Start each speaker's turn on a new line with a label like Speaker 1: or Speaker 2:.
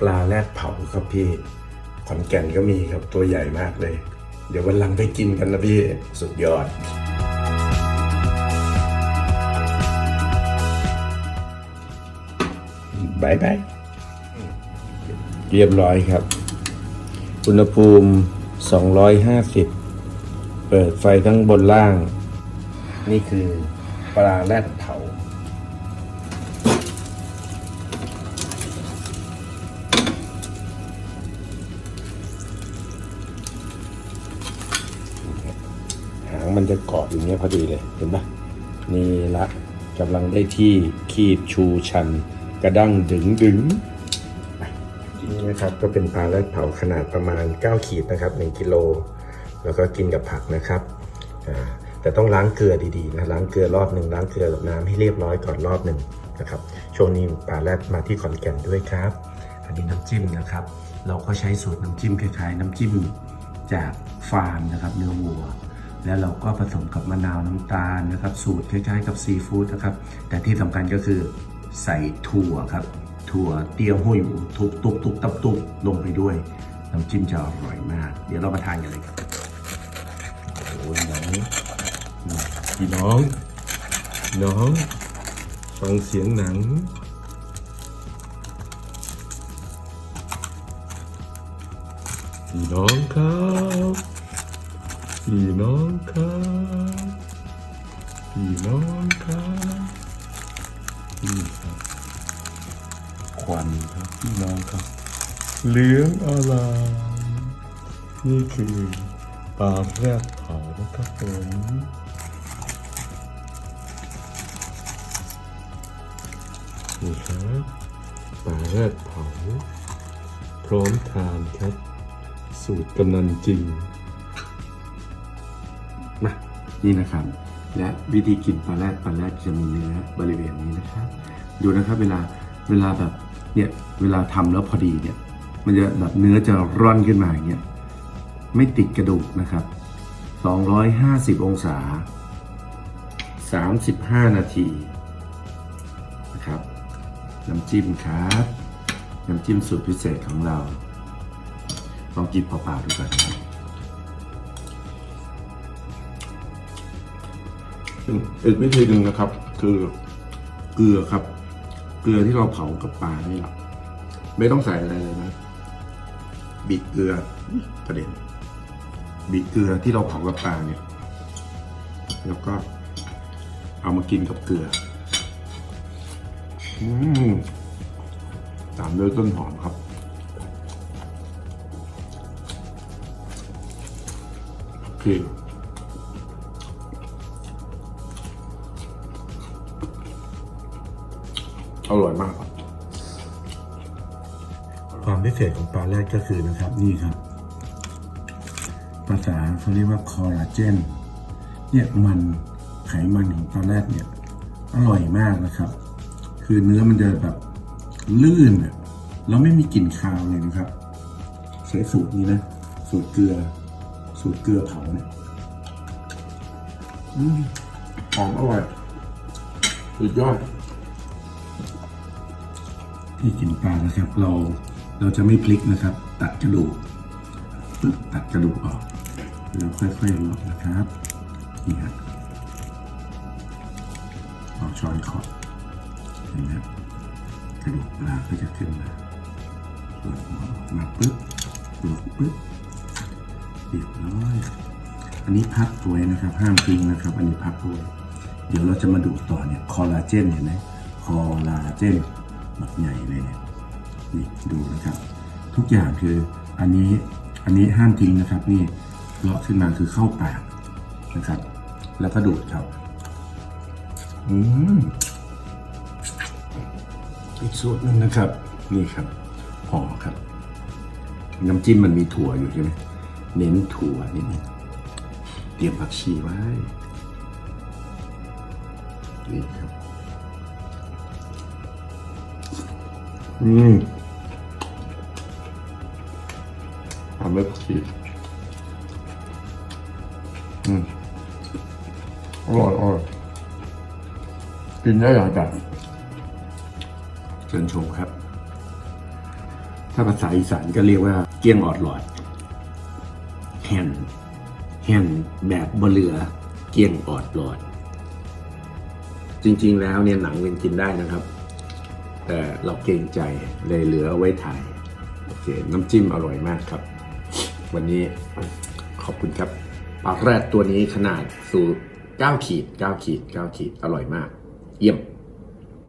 Speaker 1: ปลาแรดเผาครับพี่ขอนแก่นก็มีครับตัวใหญ่มากเลย เดี๋ยววันหลังไปกินกันนะพี่สุดยอด บายบาย เรียบร้อยครับ อุณหภูมิ 250 เปิดไฟทั้งบนล่าง นี่คือปลาแรดเผา มันจะเกาะอย่างเงี้ยพอดีเลยเห็นปะนี่ละกำลังได้ที่คีบชูชัน กระดั้งดึงดึงนี่นะครับก็เป็นปลาแรดเผาขนาดประมาณ 9 ขีดนะครับ 1 กิโล แล้วก็กินกับผักนะครับแต่ต้องล้างเกลือดีๆนะล้างเกลือรอบหนึ่งล้างเกลือกับน้ำให้เรียบร้อยก่อนรอบหนึ่งนะครับช่วงนี้ปลาแรดมาที่ขอนแก่นด้วยครับ อันนี้น้ำจิ้มนะครับ เราก็ใช้สูตรน้ำจิ้มคล้ายๆ น้ำจิ้มจากฟาร์มนะครับเนื้อวัว แล้วเราก็ผสมกับมะนาวน้ำตาลนะครับ สูตรคล้ายๆกับซีฟู้ดนะครับ แต่ที่สำคัญก็คือใส่ถั่วครับ ถั่วเตียวห้ยทุบตุบตุบตับตุบลงไปด้วย น้ำจิ้มจะอร่อยมาก เดี๋ยวเรามาทานกันเลยครับโอ้ยหนังพี่น้อง น้อง ฟังเสียงหนังพี่น้องครับ พี่น้องครับพี่น้องครับนี่ครับควันครับพี่น้องครับ เหลืองอลามนี่คือปลาแรดเผานะครับผมนี่ครับปลาแรดเผา พร้อมทานครับ สูตรกำนันจริง มานี่นะครับ และวิธีกินปลาแรดปลาแรดจะมีเนื้อบริเวณนี้นะครับ ดูนะครับเวลาเวลาแบบเนี่ยเวลาทำแล้วพอดีเนี่ย มันจะแบบเนื้อจะร่อนขึ้นมาอย่างเงี้ยไม่ติดกระดูกนะครับ 250 องศา 35 นาทีนะครับ น้ำจิ้มครับ น้ำจิ้มสูตรพิเศษของเรา ลองกินเปล่าๆดูก่อนครับ อีกวิธีหนึ่งนะครับ คือเกลือครับ เกลือที่เราเผากับปลานี่แหละไม่ต้องใส่อะไรเลยนะบีบเกลือประเด็นบีบเกลือที่เราเผากับปลาเนี่ย แล้วก็ เอามากินกับเกลือ อืมตามด้วยต้นหอมครับคืออ ร่อยมากครับความพิเศษของปลาแรดก็คือนะครับนี่ครับ ภาษาเขาเรียกว่าคอลลาเจนเนี่ยมันไขมันของปลาแรดเนี่ย อร่อยมากนะครับ คือเนื้อมันจะแบบลื่นอะแล้วไม่มีกลิ่นคาวเลยนะครับใช้สูตรนี้นะ สูตรเกลือ สูตรเกลือเผาเนี่ยอืมหอมอร่อยสุดยอด ที่กินปลานะครับ เราเราจะไม่พลิกนะครับ ตัดกระดูกปึ๊บตัดกระดูกออก แล้วค่อยๆลาะนะครับนี่ครับเอาช้อนขอดเห็นไหมกระดูกปลาก็จะขึ้นมาหลุดหัวออกมาปึ๊บหลุดปึ๊บเรียบร้อยอันนี้พักไว้นะครับ ห้ามทิ้งนะครับ อันนี้พักไว้เดี๋ยวเราจะมาดูต่อเนี่ยคอลลาเจนเห็นไหมคอลลาเจน บบใหญ่เลยเนี่ยนี่ดูนะครับ ทุกอย่างคืออันนี้อันนี้ห้ามทิ้งนะครับ นี่เลาะขึ้นมาคือเข้าปากนะครับ แล้วก็ดูดครับอืมอีกสูตรหนึงนะครับ นี่ครับห่อครับ น้ำจิ้มมันมีถั่วอยู่ใช่ไหมเน้นถั่วนิดนึงเตรียมผักชีไว้นี่ครับ อืมทำด้วยผักชีอืมอร่อยอร่อยกินได้หลายแบบเชิญชมครับ ถ้าภาษาอีสานก็เรียกว่า เกี้ยงออดหลอดแห่นแห่นแบบบะเหลือ เกี้ยงออดหลอด จริง ๆ แล้วเนี่ยหนังเป็นกินได้นะครับ แต่เราเกรงใจเลยเหลือไว้ถ่าย โอเค น้ำจิ้มอร่อยมากครับ วันนี้ขอบคุณครับปลาแรดตัวนี้ขนาดสูตร9ขีด9ขีด9ขีดอร่อยมาก เยี่ยม